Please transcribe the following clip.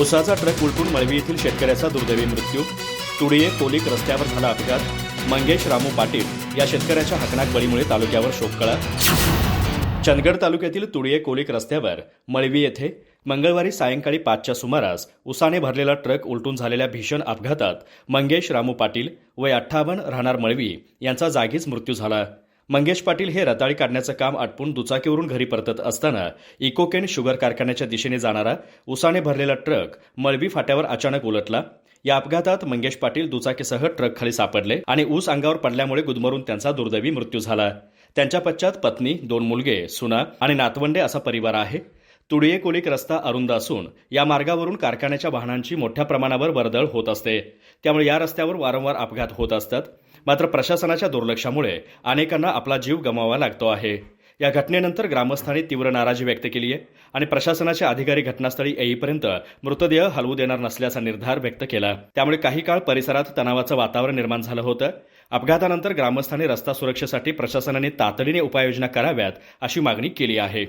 उसाचा ट्रक उलटून मळवी येथील शेतकऱ्याचा दुर्दैवी मृत्यू. तुडिये कोलिक रस्त्यावर झाला अपघात. मंगेश रामू पाटील या शेतकऱ्याच्या हकनाक बळीमुळे तालुक्यावर शोककळा चंदगड तालुक्यातील तुडिये कोलिक रस्त्यावर मळवी येथे मंगळवारी सायंकाळी पाचच्या सुमारास उसाने भरलेला ट्रक उलटून झालेल्या भीषण अपघातात मंगेश रामू पाटील वय अठ्ठावन्न राहणार मळवी यांचा जागीच मृत्यू झाला. मंगेश पाटील हे रताळी काढण्याचं काम आटपून दुचाकीवरून घरी परतत असताना इकोकेन शुगर कारखान्याच्या दिशेने जाणारा उसाने भरलेला ट्रक मळवी फाट्यावर अचानक उलटला. या अपघातात मंगेश पाटील दुचाकीसह ट्रक खाली सापडले आणि ऊस अंगावर पडल्यामुळे गुदमरून त्यांचा दुर्दैवी मृत्यू झाला. त्यांच्या पश्चात पत्नी दोन मुलगे सुना आणि नातवंडे असा परिवार आहे. तुडिये कोलिक रस्ता अरुंद असून या मार्गावरून कारखान्याच्या वाहनांची मोठ्या प्रमाणावर वर्दळ होत असते. त्यामुळे या रस्त्यावर वारंवार अपघात होत असतात. मात्र प्रशासनाच्या दुर्लक्षामुळे अनेकांना आपला जीव गमावा लागतो आहे. या घटनेनंतर ग्रामस्थांनी तीव्र नाराजी व्यक्त केली आहे आणि प्रशासनाचे अधिकारी घटनास्थळी येईपर्यंत मृतदेह हलवू देणार नसल्याचा निर्धार व्यक्त केला. त्यामुळे काही काळ परिसरात तणावाचं वातावरण निर्माण झालं होतं. अपघातानंतर ग्रामस्थांनी रस्ता सुरक्षेसाठी प्रशासनाने तातडीने उपाययोजना कराव्यात अशी मागणी केली आहे.